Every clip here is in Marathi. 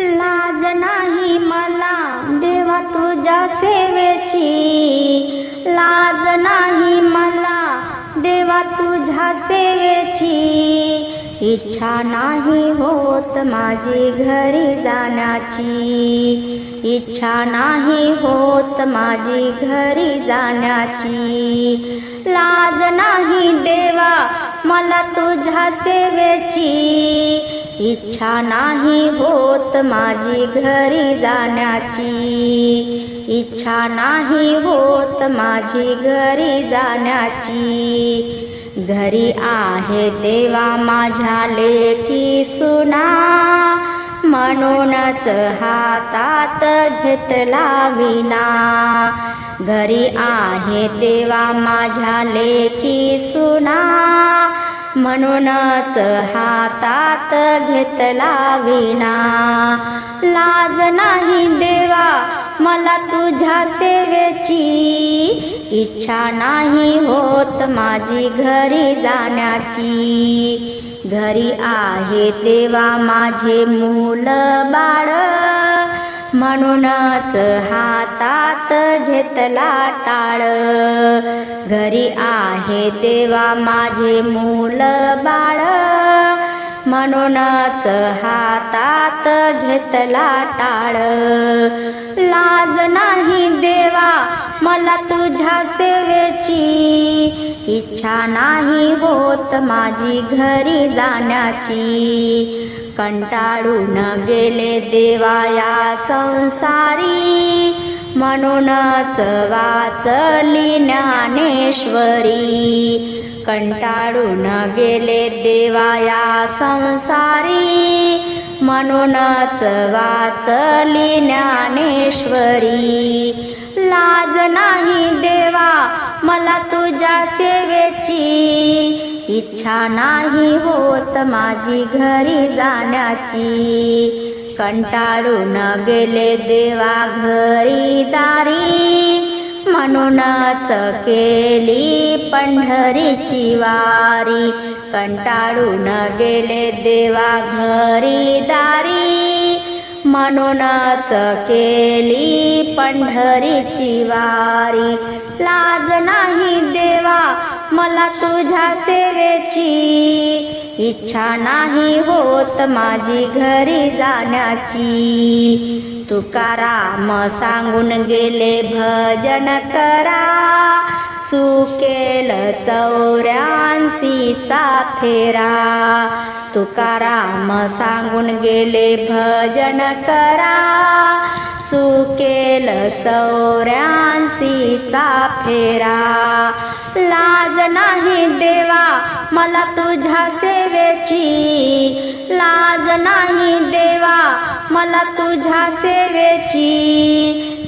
लाज नाही मला. देवा तुझ्या सेवेची लाज नाही मला. देवा तुझ्या सेवेची इच्छा नाही होत माझी घरी जाण्याची. इच्छा नाही होत माझी घरी जाण्याची. लाज नाही देवा मला तुझ्या सेवेची इच्छा नाही होत माझी घरी जाण्याची. इच्छा नाही होत माझी घरी जाण्याची. घरी आहे देवा माझ्या लेखी सुना. म्हणूनच हातात घेतला विना. घरी आहे देवा माझ्या लेखी सुना. म्हणूनच हातात घेतला विणा. लाज नाही देवा मला तुझ्या सेवेची इच्छा नाही होत माझी घरी जाण्याची. घरी आहे देवा माझे मूल बाळ. म्हणूनच हातात घेतला टाळ. घरी आहे देवा माझे मूल बाळ. म्हणूनच हातात घेतला टाळ. लाज नाही देवा मला तुझ्या सेवेची इच्छा नाही होत माझी घरी जाण्याची. कंटाळून गेले देवाया संसारी. म्हणूनच वाचली ज्ञानेश्वरी. कंटाळून गेले देवाया संसारी. म्हणूनच वाचली ज्ञानेश्वरी. लाज नाही देवा मला तुझ्या सेवेची. इच्छा नाही होत माझी घरी जाण्याची. कंटाळून गेले देवा घरी दारी. म्हणूनच केली पंढरीची वारी. कंटाळून गेले देवा घरी दारी. म्हणूनच केली पंढरीची वारी. लाज नाही मला तुझ्या सेवेची इच्छा नाही होत माझी घरी जाण्याची. तुकाराम सांगून गेले भजन करा. चुकेल चौऱ्याऐंशीचा फेरा. तुकाराम सांगून गेले भजन करा. चुकेल चौऱ्याऐंशीचा फेरा. लाज नाही देवा मला तुझ्या सेवेची. लाज नाही देवा मला तुझ्या सेवेची.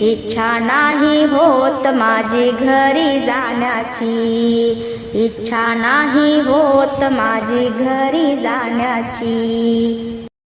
इच्छा नाही होत माझी घरी जाण्याची. इच्छा नाही होत माझी घरी जाण्याची.